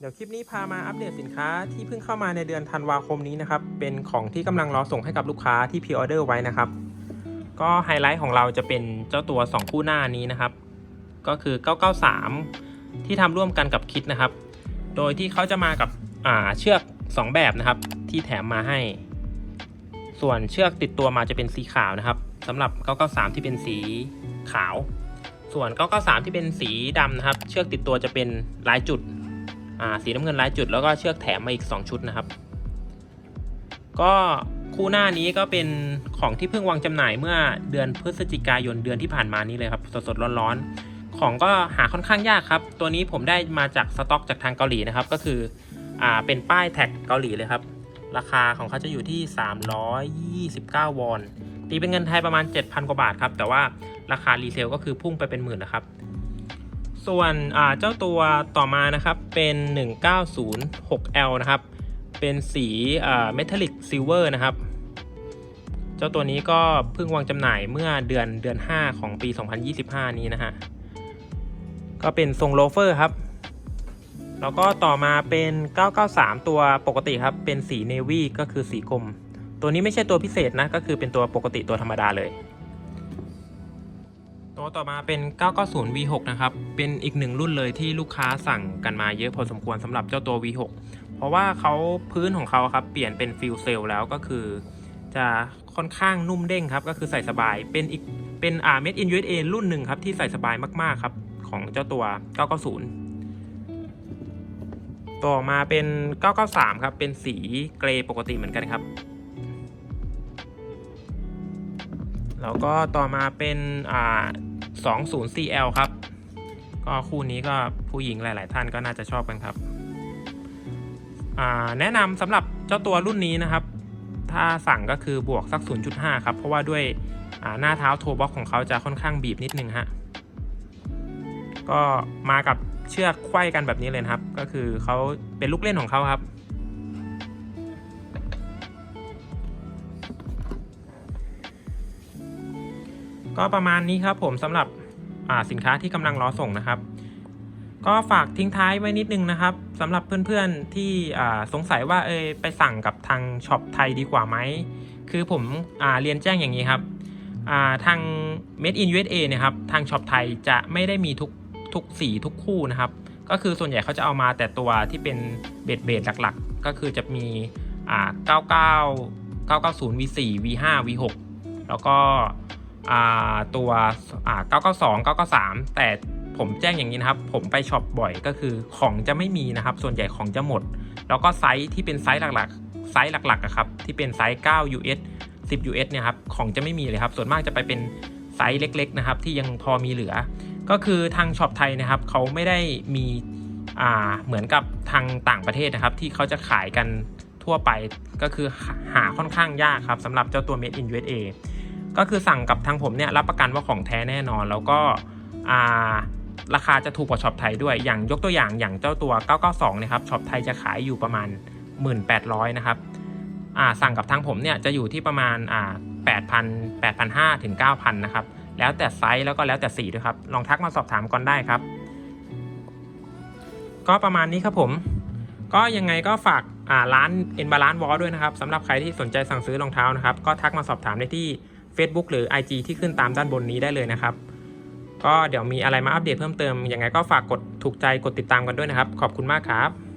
เดี๋ยวคลิปนี้พามาอัปเดตสินค้าที่เพิ่งเข้ามาในเดือนธันวาคมนี้นะครับ เป็นของที่กำลังรอส่งให้กับลูกค้าที่พ r ออเดอร์ไว้นะครับ ก็ไฮไลท์ของเราจะเป็นเจ้าตัว 2 คู่หน้านี้นะครับ ก็คือ 993 ที่ทำร่วมกันกับคิดนะครับ โดยที่เขาจะมากับอ่าเชือก 2 แบบนะครับ ที่แถมมาให้ ส่วนเชือกติดตัวมาจะเป็นสีขาวนะครับสำหรับ 993 ที่เป็นสีขาว ส่วน 993 ที่เป็นสีดำนะครับ เชือกติดตัวจะเป็นลายจุด สีน้ำเงินลายจุดแล้วก็เชือกแถมมาอีก 2 ชุดนะครับ ก็คู่หน้านี้ก็เป็นของที่เพิ่งวางจำหน่ายเมื่อเดือนพฤศจิกายนเดือนที่ผ่านมานี้เลยครับสดๆร้อนๆ ของก็หาค่อนข้างยากครับ ตัวนี้ผมได้มาจากสต็อกจากทางเกาหลีนะครับ ก็คืออ่าเป็นป้ายแท็กเกาหลีเลยครับ ราคาของเขาจะอยู่ที่ 329 วอนตีเป็นเงินไทยประมาณ 7,000 กว่าบาทครับ แต่ว่าราคารีเซลก็คือพุ่งไปเป็นหมื่นนะครับ ส่วนเจ้าตัวต่อมานะครับเป็น 1906L นะครับ เป็นสีเมทัลลิกซิลเวอร์นะครับ เจ้าตัวนี้ก็เพิ่งวางจำหน่ายเมื่อเดือนเดือน 5 ของปี 2025 นี้นะฮะ ก็เป็นทรงโลเฟอร์ครับ แล้วก็ต่อมาเป็น 993 ตัวปกติครับ เป็นสีเนวี่ก็คือสีกรมตัวนี้ไม่ใช่ตัวพิเศษนะ ก็คือเป็นตัวปกติตัวธรรมดาเลย ต่อมาเป็น 990 V6 นะครับ เป็นอีกหนึ่งรุ่นเลยที่ลูกค้าสั่งกันมาเยอะพอสมควรสำหรับเจ้าตัว V6 เพราะว่าเขาพื้นของเขาครับ เปลี่ยนเป็นฟิลเซลแล้วก็คือ จะค่อนข้างนุ่มเด้งครับ ก็คือใส่สบาย เป็นอีก เป็นอ่า Made in USA รุ่นหนึ่งครับ ที่ใส่สบายมาก ๆ ครับ ของเจ้าตัว 990 ต่อมาเป็น 993 ครับ เป็นสีเกรย์ปกติเหมือนกันครับแล้วก็ต่อมาเป็นอ่า 20CL ครับ ก็คู่นี้ก็ผู้หญิงหลาย ๆ ท่านก็น่าจะชอบกันครับ แนะนำสำหรับเจ้าตัวรุ่นนี้นะครับ ถ้าสั่งก็คือบวกสัก 0.5 ครับ เพราะว่าด้วยหน้าเท้าโทบ็อกของเขาจะค่อนข้างบีบนิดนึงฮะ ก็มากับเชือกไขว้กันแบบนี้เลยครับ ก็คือเขาเป็นลูกเล่นของเขาครับ ก็ประมาณนี้ครับผมสำหรับสินค้าที่กำลังรอส่งนะครับ ก็ฝากทิ้งท้ายไว้นิดนึงนะครับสำหรับเพื่อนๆที่สงสัยว่าเออไปสั่งกับทางช็อปไทยดีกว่าไหมคือผมเรียนแจ้งอย่างนี้ครับทาง Made in USA เนี่ยครับทางช็อปไทยจะไม่ได้มีทุกทุกสีทุกคู่นะครับ ก็คือส่วนใหญ่เขาจะเอามาแต่ตัวที่เป็นเบสเบสหลักๆ ก็คือจะมี99 990 V4 V5 V6 แล้วก็ ตัว 992 993 แต่ผมแจ้งอย่างนี้นะครับ ผมไปช็อปบ่อยก็คือของจะไม่มีนะครับ ส่วนใหญ่ของจะหมด แล้วก็ไซส์ที่เป็นไซส์หลักๆ ไซส์หลักๆครับ ที่เป็นไซส์ 9 US 10 US เนี่ยครับ ของจะไม่มีเลยครับ ส่วนมากจะไปเป็นไซส์เล็ก ๆ นะครับ ที่ยังพอมีเหลือ ก็คือทางช็อปไทยนะครับ เขาไม่ได้มีเหมือนกับทางต่างประเทศนะครับ ที่เขาจะขายกันทั่วไป ก็คือหาค่อนข้างยากครับสำหรับเจ้าตัว Made in USA ก็คือสั่งกับทางผมเนี่ยรับประกันว่าของแท้แน่นอน แล้วก็ราคาจะถูกกว่าช็อปไทยด้วยอย่างยกตัวอย่างอย่างเจ้าตัว 992นะครับช็อปไทยจะขายอยู่ประมาณ 1,800นะครับสั่งกับทางผมเนี่ยจะอยู่ที่ประมาณ8,000 8,500ถึง9,000นะครับแล้วแต่ไซส์แล้วก็แล้วแต่สีด้วยครับลองทักมาสอบถามก่อนได้ครับ ก็ประมาณนี้ครับผม ก็ยังไงก็ฝากร้านเอ็นบาลานวอลด้วยนะครับสำหรับใครที่สนใจสั่งซื้อรองเท้านะครับ ก็ทักมาสอบถามได้ที่ Facebook หรือ IG ที่ขึ้นตามด้านบนนี้ได้เลยนะครับ ก็เดี๋ยวมีอะไรมาอัปเดตเพิ่มเติมยังไงก็ฝากกดถูกใจกดติดตามกันด้วยนะครับ ขอบคุณมากครับ